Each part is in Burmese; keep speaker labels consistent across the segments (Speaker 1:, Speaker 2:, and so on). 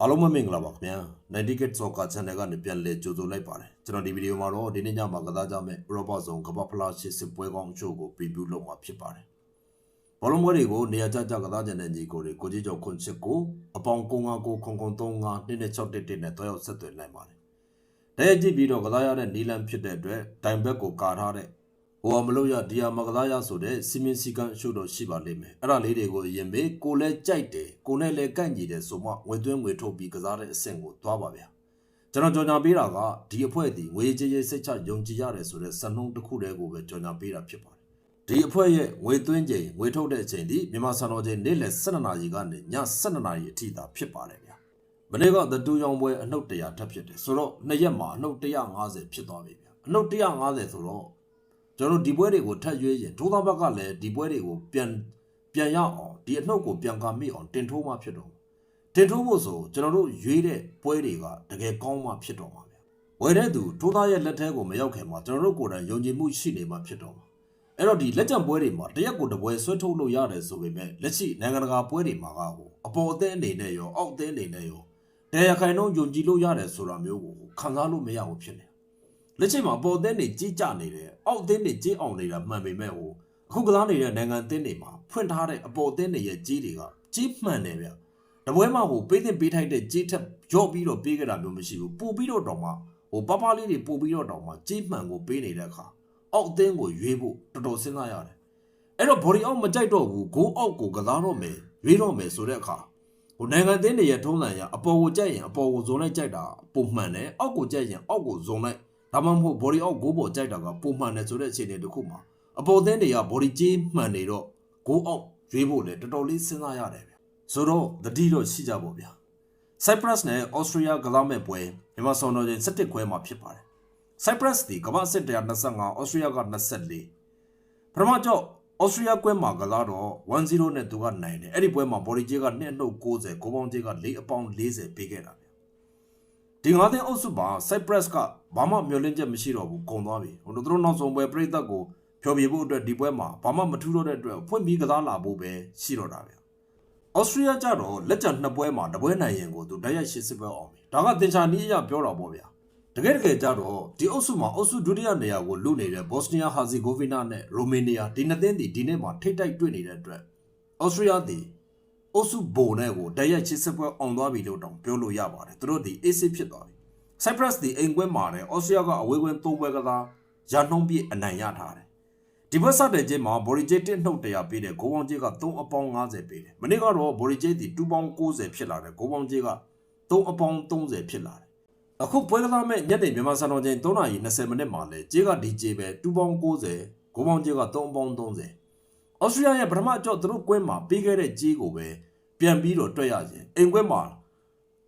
Speaker 1: အားလုံးပဲမင်္ဂလာပါခင်ဗျာ90 Kid Soccer Channel ကနေပြန်လည်ကြိုဆိုလိုက်ပါတယ်ကျွန်တော်ဒီဗီဒီယိုမှာတော့ဒီနေ့ညမှာကစားကြမယ့်ဥရောပဇုံကမ္ဘာဖလားရှစ်စစ်ပွဲကောင်းအချို့ကို preview လုပ်မှာဖြစ်ပါတယ်ဘောလုံးပွဲတွေကိုနေရာကျကျကစားကြတဲ့ညီကိုတွေကိုကြီးကျော်ခွန်ချစ်ကိုအပေါင်း959ခုံခုံ35နဲ့611နဲ့တွားရောက်ဆက်သွယ်နိုင်ပါတယ်တည့်ကြည့်ပြီးတော့ကစားရတဲ့နီလန်ဖြစ်တဲ့အတွက်တိုင်ဘက်ကိုကာထားတဲ့ ဟိုအမလို့ရဒီယာမကစားရဆိုတဲ့စီမင်းစီကန်းအချို့တော့ရှိပါလိမ့်မယ်အဲ့ဒါလေးတွေကိုအရင်မေးကိုလည်းကြိုက်တယ်ကိုနဲ့လည်းကန့်ညီတယ်ဆိုမှငွေသွင်းငွေထုတ်ပြီးကစားတဲ့အဆင့်ကိုသွားပါဗျာကျွန်တော်ကြော်ညာပေးတာကဒီအဖွဲ့ဒီငွေကြေးရေးစိတ်ချယုံကြည်ရတယ်ဆိုတဲ့စံနှုန်းတစ်ခုတည်းကိုပဲကြော်ညာပေးတာဖြစ်ပါတယ်။ဒီအဖွဲ့ရဲ့ငွေသွင်းချိန်ငွေထုတ်တဲ့အချိန်ဒီမြန်မာစံတော်ချိန်နေ့လယ်12နာရီကနေည12နာရီအထိသာဖြစ်ပါတယ်ဗျာ။မနေ့ကသတူရောင်ပွဲအနှုတ်100ထပ်ဖြစ်တယ်ဆိုတော့နှစ်ရက်မှာအနှုတ်150ဖြစ်သွားပြီဗျာ။အနှုတ်150ဆိုတော့ ကျွန်တော်တို့ဒီပွဲတွေကိုထပ်ရွေးရင်ဒိုးသားဘက်ကလည်းဒီပွဲတွေကိုပြန်ပြန်ရအောင်ဒီအနှုတ်ကိုပြန်ကာမိအောင်တင်ထိုးမှဖြစ်တော့တင်ထိုးဖို့ဆိုကျွန်တော်တို့ရွေးတဲ့ပွဲတွေကတကယ်ကောင်းမှဖြစ်တော့မှာဗျ။ဝယ်တဲ့သူထိုးသားရဲ့လက်ထဲကိုမရောက်ခင်မှာကျွန်တော်တို့ကိုယ်တိုင်ယုံကြည်မှုရှိနေမှဖြစ်တော့မှာ။အဲ့တော့ဒီလက်ကျန်ပွဲတွေမှာတရက်ကိုတစ်ပွဲဆွဲထုတ်လို့ရတယ်ဆိုပေမဲ့လက်ရှိနိုင်ငံတကာပွဲတွေမှာကဟိုအပေါ်အသင်းအနေနဲ့ရောအောက်အသင်းအနေနဲ့ရောတရားခိုင်နှုန်းယုံကြည်လို့ရတယ်ဆိုတာမျိုးကိုခံစားလို့မရဘူးဖြစ်နေ။ လက်ရှိမှာအပေါ်အသင်းတွေကြီးကြနေတယ်အောက်အသင်းတွေကြီးအောင်နေတာမှန်ပေမဲ့ဟိုအခုကစားနေတဲ့နိုင်ငံအသင်းတွေမှာဖွင့်ထားတဲ့အပေါ်အသင်းတွေရဲ့ကြီးတွေကကြီးမှန်တယ်ဗျ။တပွဲမှာဟိုပေးတင်ပေးထိုက်တဲ့ကြေးထက်ကြော့ပြီးတော့ပေးကြတာမျိုးမရှိဘူးပို့ပြီးတော့တောင်မှဟိုပပလေးတွေပို့ပြီးတော့တောင်မှကြေးမှန်ကိုပေးနေတဲ့အခါအောက်အသင်းကိုရွေးဖို့တော်တော်စဉ်းစားရတယ်အဲ့တော့ body အောက်မကြိုက်တော့ဘူး go အောက်ကိုကစားတော့မယ်ရွေးတော့မယ်ဆိုတဲ့အခါဟိုနိုင်ငံအသင်းတွေရဲ့ထုံးစံရအပေါ်ကိုကြိုက်ရင်အပေါ်ကိုဇုံလိုက်ကြိုက်တာပုံမှန်တယ်အောက်ကိုကြိုက်ရင်အောက်ကိုဇုံလိုက် ဒါမှမဟုတ် body အောက် go ပေါ်ကြိုက်တာကပုံမှန်တယ်ဆိုတဲ့အခြေအနေတစ်ခုမှာအပေါ်အသင်းတွေက body ကြေးမှန်နေတော့ go အောက်ရွေးဖို့လေတော်တော်လေးစဉ်းစားရတယ်ဗျဆိုတော့တတိတော့ရှိကြပါဗျာ Cyprus နဲ့ Austria ကစားမဲ့ပွဲမြန်မာဆောင်တော်ချိန်17ခွဲမှာဖြစ်ပါတယ် Cyprus ဒီကမ္ဘာစစ်125 Austria က24ပထမကြောက် Austria ကွဲမှာကစားတော့1-0နဲ့သူကနိုင်တယ်အဲ့ဒီပွဲမှာ body ကြီးက2နှုတ်90ကိုပေါင်းကြီးက4အပေါင်း40ပေးခဲ့တာဗျ ဒီငါးသိန်းအုပ်စုမှာ Cyprus ကဘာမှမျှော်လင့်ချက်မရှိတော့ဘူးကုန်သွားပြီဟိုတို့တို့နောက်ဆုံးပွဲပြိသက်ကိုဖြောပြဖို့အတွက်ဒီပွဲမှာဘာမှမထူးတော့တဲ့အတွက်ဖွင့်ပြီးကစားလာဖို့ပဲရှိတော့တာဗျဩစတြေးလျကြတော့လက်ကျန်နှစ်ပွဲမှာတပွဲနိုင်ရင်ကိုသူတိုက်ရိုက်ရှစ်စစ်ပွဲအောင်ပြီဒါကတင်ချာနီးအရပြောတာပေါ့ဗျာတကယ်တကယ်ကြတော့ဒီအုပ်စုမှာအုပ်စုဒုတိယနေရာကိုလုနေတဲ့ဘော့စနီးယားဟာဇီဂိုဗီနာနဲ့ရိုမေးနီးယားဒီနှစ်သင်းဒီဒီနေ့မှာထိတ်တိုက်တွေ့နေတဲ့အတွက်ဩစတြေးလျဒီ အုပ်စုဘိုနဲ့ကိုတိုက်ရိုက်ရှစ်စစ်ပွဲအောင်သွားပြီလို့တောင်ပြောလို့ရပါတယ်သူတို့ဒီအေးစစ်ဖြစ်သွားပြီဆိုက်ပရပ်စ်ဒီအိမ်ကွဲမှာတယ်ဩစတြေးလျကအဝေးကွင်း၃ပွဲကစားရာနှုံးပြည့်အနိုင်ရထားတယ်ဒီဘက်စတဲ့ချင်းမှာဘော်ရီဂျေတစ်နှုတ်တရာပေးတယ်ဂိုးပေါင်းကြီးက3အပေါင်း50ပေးတယ်မနေ့ကတော့ဘော်ရီဂျေဒီ2ပေါင်း90ဖြစ်လာတယ်ဂိုးပေါင်းကြီးက3အပေါင်း30ဖြစ်လာတယ်အခုပွဲကစားမဲ့ညနေမြန်မာစံတော်ချိန်3:20မိနစ်မှာလဲကြေးကဒီကြေးပဲ2ပေါင်း90ဂိုးပေါင်းကြီးက3ပေါင်း30အော်စတြေးလျရဲ့ပထမအကြော့သူတို့ကွင်းမှာပေးခဲ့တဲ့ကြေးကိုပဲ ပြန်ပြီးတော့တွက်ရရင်အိမ်ကွင်းမှာ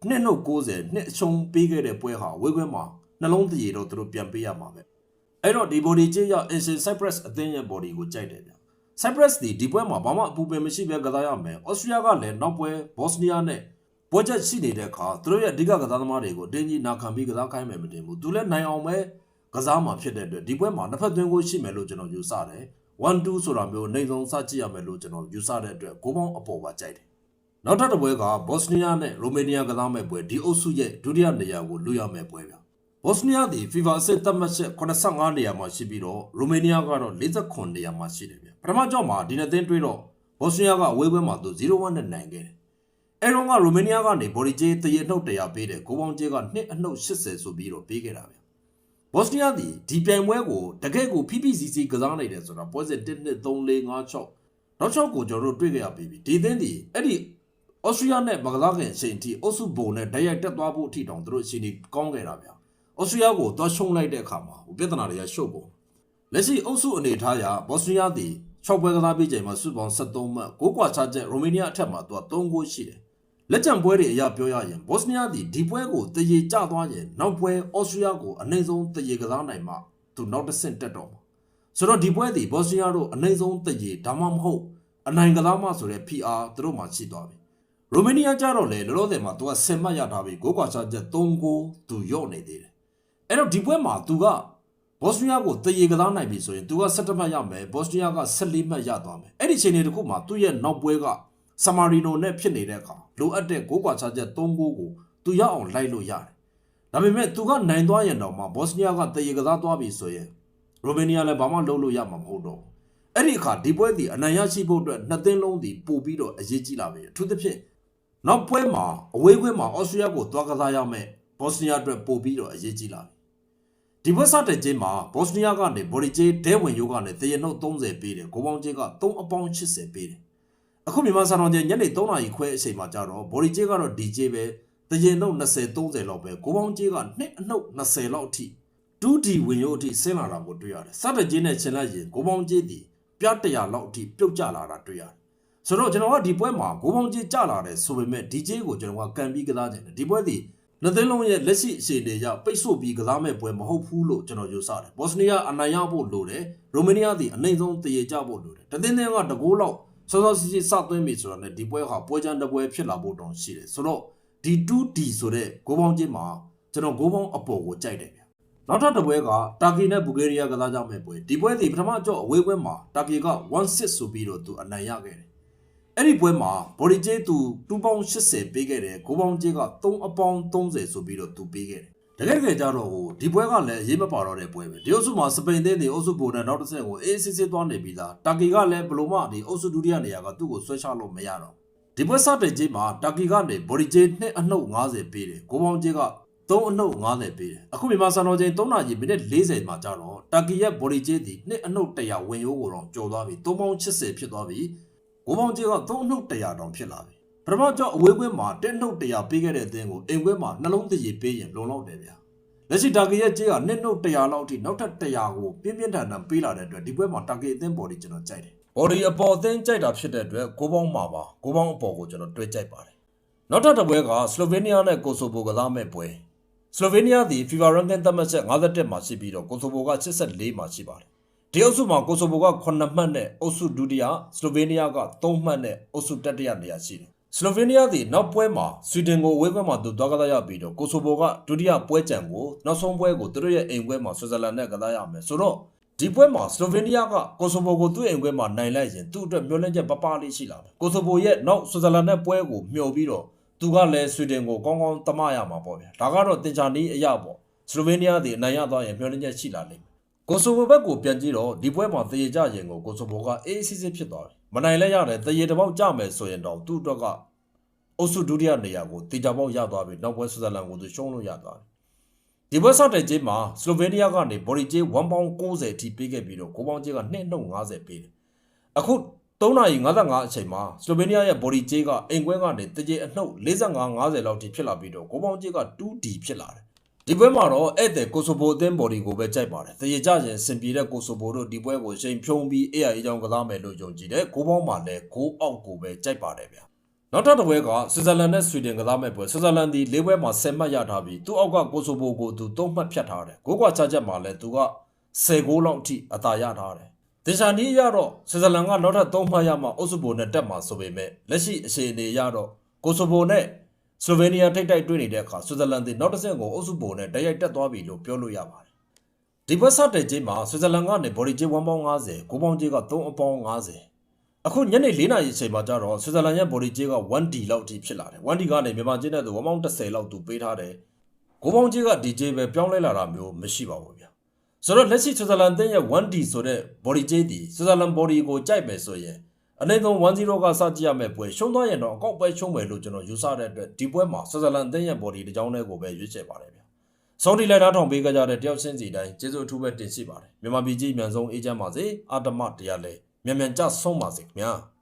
Speaker 1: နှစ်နှုတ်90နှစ်အချုံပေးခဲ့တဲ့ပွဲဟာဝေးကွင်းမှာနှလုံးတရေတော့သူတို့ပြန်ပေးရမှာပဲအဲ့တော့ဒီ body ကြီးရောက် Ancient Cyprus အသင်းရဲ့ body ကိုကြိုက်တယ်ဗျ။ Cyprus ဒီဒီပွဲမှာဘာမှအပူပင်မရှိပဲကစားရမယ်။ Austria ကလည်းနောက်ပွဲ Bosnia နဲ့ပွဲချက်ရှိနေတဲ့အခါသူတို့ရဲ့အဓိကကစားသမားတွေကိုအတင်းကြီးနာခံပြီးကစားခိုင်းမယ်မတင်ဘူး။သူလည်းနိုင်အောင်ပဲကစားမှာဖြစ်တဲ့အတွက်ဒီပွဲမှာနှစ်ဖက်သွင်းကိုရှိမယ်လို့ကျွန်တော်ယူဆတယ်။1-2ဆိုတာမျိုးနေဆုံးစကြည့်ရမယ်လို့ကျွန်တော်ယူဆတဲ့အတွက်ဂိုးပေါင်းအပေါ်ပါကြိုက်တယ်။ နောက်ထပ်တစ်ပွဲက Bosnia နဲ့ Romania ကစားမဲ့ပွဲဒီအုပ်စုရဲ့ဒုတိယနေရာကိုလူရမဲ့ပွဲဗျ။ဘော့စနီးယားသည် FIFA အဆင့်သတ်မှတ်ချက်85နေရာမှာရှိပြီးတော့ရိုမေးနီးယားကတော့49နေရာမှာရှိတယ်ဗျပထမကြောက်မှာဒီနှစ်သင်းတွေ့တော့ဘော့စနီးယားကအဝေးပွဲမှာသူ0-1နဲ့နိုင်ခဲ့တယ်အဲတော့ကရိုမေးနီးယားကနေဘော်ဒီဂျေးတရေနှုတ်တရားပေးတယ်ဂိုးပေါင်းဂျေးက2အနှုတ်80ဆိုပြီးတော့ပေးခဲ့တာဗျဘော့စနီးယားသည်ဒီပြိုင်ပွဲကိုတကယ့်ကို PPCC ကစားနိုင်တယ်ဆိုတာပွဲစဉ်1 2 3 4 5 6နောက်6ကိုကျွန်တော်တို့တွေ့ကြရပြီဒီသင်းဒီအဲ့ဒီ ဩစတြေးလျနဲ့မကလာခင်အချိန်ထိအုပ်စုဘုံနဲ့တိုက်ရိုက်တက်သွားဖို့အထိတောင်သူတို့အချိန်ကြီးကောင်းခဲ့တာဗျာဩစတြေးလျကိုသွားရှုံးလိုက်တဲ့အခါမှာပြဿနာတွေကရှုပ်ကုန်လက်ရှိအုပ်စုအနေထားအရဘော့စတြေးလျသည်6ပွဲကစားပြီးချိန်မှာစုပေါင်း73မှတ်6ကွာခြားချက်ရိုမေးနီးယားအထက်မှာသူက3ဂိုးရှိတယ်လက်ကျန်ပွဲတွေအရပြောရရင်ဘော့စတြေးလျသည်ဒီပွဲကိုတရေကျသွားရင်နောက်ပွဲဩစတြေးလျကိုအနိုင်ဆုံးတရေကစားနိုင်မှသူနောက်တစ်ဆင့်တက်တော့မှာဆိုတော့ဒီပွဲသည်ဘော့စတြေးလျတို့အနိုင်ဆုံးတရေဒါမှမဟုတ်အနိုင်ကစားမှဆိုတဲ့ PR သူတို့မှရှိသွားပြီ ရိုမေးနီးယားကြတော့လေလောလောဆယ်မှာသူကဆင်မှတ်ရထားပြီးဂိုးကွာချချက်3ဂိုးသူရော့နေသေးတယ်။အဲ့တော့ဒီပွဲမှာသူကဘော့စနီးယားကိုတရေကစားနိုင်ပြီဆိုရင်သူက17မှတ်ရမယ်ဘော့စနီးယားက14မှတ်ရသွားမယ်။အဲ့ဒီချိန်လေးတခုမှာသူ့ရဲ့နောက်ပွဲကဆာမာရီနိုနဲ့ဖြစ်နေတဲ့အခါလိုအပ်တဲ့ဂိုးကွာချချက်3ဂိုးကိုသူရအောင်လိုက်လို့ရတယ်။ဒါပေမဲ့သူကနိုင်သွားရင်တော့မှဘော့စနီးယားကတရေကစားသွားပြီဆိုရင်ရိုမေးနီးယားလည်းဘာမှလုပ်လို့ရမှာမဟုတ်တော့ဘူး။အဲ့ဒီအခါဒီပွဲဒီအနိုင်ရရှိဖို့အတွက်နှစ်သင်းလုံးဒီပို့ပြီးတော့အရေးကြီးလာပြီ။အထူးသဖြင့် နောက်ပွဲမှာအဝေးခွဲမှာအော်စတြေးလျကိုသွားကစားရမယ်ဘော့စနီးယားအတွက်ပို့ပြီးတော့အရေးကြီးလာပြီဒီဘက်စတဲ့ချင်းမှာဘော့စနီးယားကနေဘော်ဒီဂျေဒဲဝင်ယိုကနေတရနှုတ်30ပေးတယ်ကိုပေါင်းဂျေက3အပေါင်း80ပေးတယ်အခုမြန်မာစံတော်ချိန်ညနေ3နာရီခွဲအချိန်မှာကြတော့ဘော်ဒီဂျေကတော့ဒီဂျေပဲတရနှုတ်20 30လောက်ပဲကိုပေါင်းဂျေက2အနှုတ်20လောက်အထိ 2D ဝင်ယိုအထိဆင်းလာတာကိုတွေ့ရတယ်စတဲ့ချင်းနဲ့ချင်းလိုက်ရင်ကိုပေါင်းဂျေဒီပြ100လောက်အထိပြုတ်ကျလာတာတွေ့ရတယ် ဆိုတော့ကျွန်တော်ကဒီပွဲမှာကိုပေါင်းဂျေကျလာတယ်ဆိုပေမဲ့ဒီဂျေကိုကျွန်တော်ကကန်ပြီးကစားတယ်ဒီပွဲဒီနှစ်သိန်းလုံးရဲ့လက်ရှိအခြေအနေကြောင့်ပိတ်ဆို့ပြီးကစားမဲ့ပွဲမဟုတ်ဘူးလို့ကျွန်တော်ယူဆတယ်။ဘော့စနီးယားအနိုင်ရဖို့လိုတယ်။ရိုမေးနီးယားသည်အနိုင်ဆုံးတည်ရကြဖို့လိုတယ်။တသင်းသင်းကတကိုးလောက်စောစောစီးစီးစသွင်းပြီဆိုတော့ねဒီပွဲဟာပွဲချမ်းတစ်ပွဲဖြစ်လာဖို့တောင်ရှိတယ်။ဆိုတော့ဒီ 2D ဆိုတဲ့ဂိုးပေါင်းချင်းမှာကျွန်တော်ဂိုးပေါင်းအပေါ်ကိုကြိုက်တယ်ဗျ။နောက်ထပ်တစ်ပွဲကတာကီနဲ့ဘူဂေးရီးယားကစားကြမဲ့ပွဲဒီပွဲသည်ပထမအကြော့အဝေးပွဲမှာတာကီက1-6ဆိုပြီးတော့သူအနိုင်ရခဲ့တယ် အဲ့ဒီပွဲမှာဘော်ဒီဂျေသူ2ပေါင်း80ပေးခဲ့တယ်9ပေါင်းဂျေက3အပေါင်း30ဆိုပြီးတော့သူပေးခဲ့တယ်တကယ်တကယ်ကြတော့ဟိုဒီပွဲကလည်းအရေးမပါတော့တဲ့ပွဲပဲဒီအုပ်စုမှာစပိန်သင်းတွေအုပ်စုပုံနဲ့နောက်တစ်ဆင့်ကိုအေးစစ်စစ်သွားနေပြီးသားတာကီကလည်းဘလို့မှဒီအုပ်စုဒုတိယနေရာကသူ့ကိုဆွဲချလို့မရတော့ဒီပွဲစတဲ့ဂျေမှာတာကီကနေဘော်ဒီဂျေ2အနှုတ်50ပေးတယ်9ပေါင်းဂျေက3အနှုတ်50ပေးတယ်အခုမြန်မာစံတော်ချိန်3နာရီမိနစ်40မှာကြာတော့တာကီရဲ့ဘော်ဒီဂျေဒီ2အနှုတ်100ဝင်ရိုးကိုတော့ကျော်သွားပြီ3ပေါင်း80ဖြစ်သွားပြီ ဘိုးပေါင်းကြီးက3နှုတ်100တောင်ဖြစ်လာပြီပထမကြောက်အဝေးကွင်းမှာ1နှုတ်100ပေးခဲ့တဲ့အသင်းကိုအိမ်ကွင်းမှာနှလုံးတည်ပေးရင်လုံလောက်တယ်ဗျာလက်ရှိတာဂီရဲ့ကြီးက2နှုတ်100လောက်အထိနောက်ထပ်100ကိုပြင်းပြင်းထန်ထန်ပေးလာတဲ့အတွက်ဒီပွဲမှာတာဂီအသင်းပေါ်ဒီကျွန်တော်ကြိုက်တယ်ဘော်ဒီအပေါ်အသင်းကြိုက်တာဖြစ်တဲ့အတွက်ကိုပေါင်းမှာပါကိုပေါင်းအပေါ်ကိုကျွန်တော်တွေ့ကြိုက်ပါတယ်နောက်ထပ်တစ်ပွဲကစလိုဗေးနီးယားနဲ့ကိုဆိုဗိုကစားမဲ့ပွဲစလိုဗေးနီးယားသည် FIFA ranking သတ်မှတ်ချက်51မှာရှိပြီးတော့ကိုဆိုဗိုက84မှာရှိပါတယ် ဒီအုပ်စုမှာကိုဆိုဗိုက9မှတ်နဲ့အုပ်စုဒုတိယစလိုဗေးနီးယားက3မှတ်နဲ့အုပ်စုတတိယနေရာရှိတယ်။စလိုဗေးနီးယားသည်နောက်ပွဲမှာဆွီဒင်ကိုဝေးကွက်မှာသူသွားကစားရပြီးတော့ကိုဆိုဗိုကဒုတိယပွဲကြံကိုနောက်ဆုံးပွဲကိုသူတို့ရဲ့အိမ်ပွဲမှာဆွစ်ဇာလန်နဲ့ကစားရမယ်ဆိုတော့ဒီပွဲမှာစလိုဗေးနီးယားကကိုဆိုဗိုကိုသူ့အိမ်ပွဲမှာနိုင်လိုက်ရင်သူ့အတွက်မျှော်လင့်ချက်ပပလေးရှိလာမယ်။ကိုဆိုဗိုရဲ့နောက်ဆွစ်ဇာလန်နဲ့ပွဲကိုမျှော်ပြီးတော့သူကလည်းဆွီဒင်ကိုကောင်းကောင်းတမရမှာပေါ့ဗျာ။ဒါကတော့တင်ချာနီးအရာပေါ့။စလိုဗေးနီးယားသည်အနိုင်ရသွားရင်မျှော်လင့်ချက်ရှိလာလိမ့်မယ်။ ကိုဆိုဗိုဘက်ကိုပြန်ကြည့်တော့ဒီပွဲမှာတရေကြရင်ကိုကိုဆိုဗိုကအေးအေးဆေးဆေးဖြစ်သွားတယ်။မနိုင်လဲရတယ်တရေတစ်ပေါက်ကြမယ်ဆိုရင်တော့သူ့အတွက်ကအုပ်စုဒုတိယနေရာကိုတေချာပေါက်ရသွားပြီနောက်ပွဲဆွစ်ဇာလန်ကိုသူရှုံးလို့ရသွားတယ်။ဒီပွဲဆော့တဲ့ချင်းမှာစလိုဗေးနီးယားကနေဘော်ဒီဂျေ1ပေါင်း90အထိပေးခဲ့ပြီးတော့ကိုပေါင်းဂျေက2နှုတ်50ပေးတယ်။အခု3:55အချိန်မှာစလိုဗေးနီးယားရဲ့ဘော်ဒီဂျေကအိမ်ကွဲကနေတရေအနှုတ်45 50လောက်ထိဖြစ်လာပြီးတော့ကိုပေါင်းဂျေက 2D ဖြစ်လာတယ်။ ဒီပွဲမှာတော့ဧည့်သည်ကိုဆိုဗိုအသင်းဘော်ဒီကိုပဲကြိုက်ပါတယ်။တရေကြရင်စင်ပြေတဲ့ကိုဆိုဗိုတို့ဒီပွဲကိုချိန်ဖြုံးပြီး AI အကြောင်းကစားမယ်လို့ယုံကြည်တယ်။ကိုပေါင်းမှာလည်းကိုအောက်ကိုပဲကြိုက်ပါတယ်ဗျာ။နောက်ထပ်တစ်ပွဲကဆွစ်ဇာလန်နဲ့ဆွီဒင်ကစားမဲ့ပွဲဆွစ်ဇာလန်ဒီ၄ပွဲမှာ10မှတ်ရထားပြီးသူ့အောက်ကကိုဆိုဗိုကိုသူ3မှတ်ဖြတ်ထားတယ်။ကိုကွာချချက်မှာလည်းသူက10ဂိုးလောက်အထိအသာရထားတယ်။ဒေရှာနီးရတော့ဆွစ်ဇာလန်ကနောက်ထပ်3မှတ်ရမှအုပ်စုဘိုနဲ့တက်မှာဆိုပေမဲ့လက်ရှိအခြေအနေရတော့ကိုဆိုဗိုနဲ့ ဆလိုဗေးနီးယားထိပ်တိုက်တွေ့နေတဲ့အခါဆွစ်ဇာလန်သည်နောက်တစ်ဆင့်ကိုအုပ်စုပုံနဲ့တိုက်ရိုက်တက်သွားပြီလို့ပြောလို့ရပါတယ်။ဒီဘက်စတဲ့ချင်းမှာဆွစ်ဇာလန်ကနေဘော်ဒီဂျေ1ပေါင်း50၊9ပေါင်းဂျေက3အပေါင်း50အခုညနေ4နာရီအချိန်မှာကျတော့ဆွစ်ဇာလန်ရဲ့ဘော်ဒီဂျေက 1D လောက်ထိဖြစ်လာတယ်။ 1D ကနေမြန်မာချင်းတဲ့သူ1ပေါင်း30လောက်သူပေးထားတယ်။9ပေါင်းဂျေက DJ ပဲပြောင်းလဲလာတာမျိုးမရှိပါဘူးဗျာ။ဆိုတော့လက်ရှိဆွစ်ဇာလန်တင်းရဲ့ 1D ဆိုတဲ့ဘော်ဒီဂျေဒီဆွစ်ဇာလန်ဘော်ဒီကိုကြိုက်မယ်ဆိုရင် အနေဆုံး1-0ကစကြည့်ရမယ့်ပွဲရှုံးသွားရင်တော့အကောက်ပဲရှုံးမယ်လို့ကျွန်တော်ယူဆတဲ့အတွက်ဒီပွဲမှာဆွစ်ဇာလန်အသင်းရဲ့ body တစ်ကြောင်းလေးကိုပဲရွေးချယ်ပါတယ်ဗျာ။ဆောင်းဒီလိုက်တာထောင်ပေးကြတဲ့တယောက်ချင်းစီတိုင်းကျေးဇူးအထူးပဲတင်ရှိပါတယ်။မြန်မာပြည်ကြီးအမြန်ဆုံးအေးချမ်းပါစေ။အာတမတရားလဲမြန်မြန်ကြဆုံးပါစေခင်ဗျာ။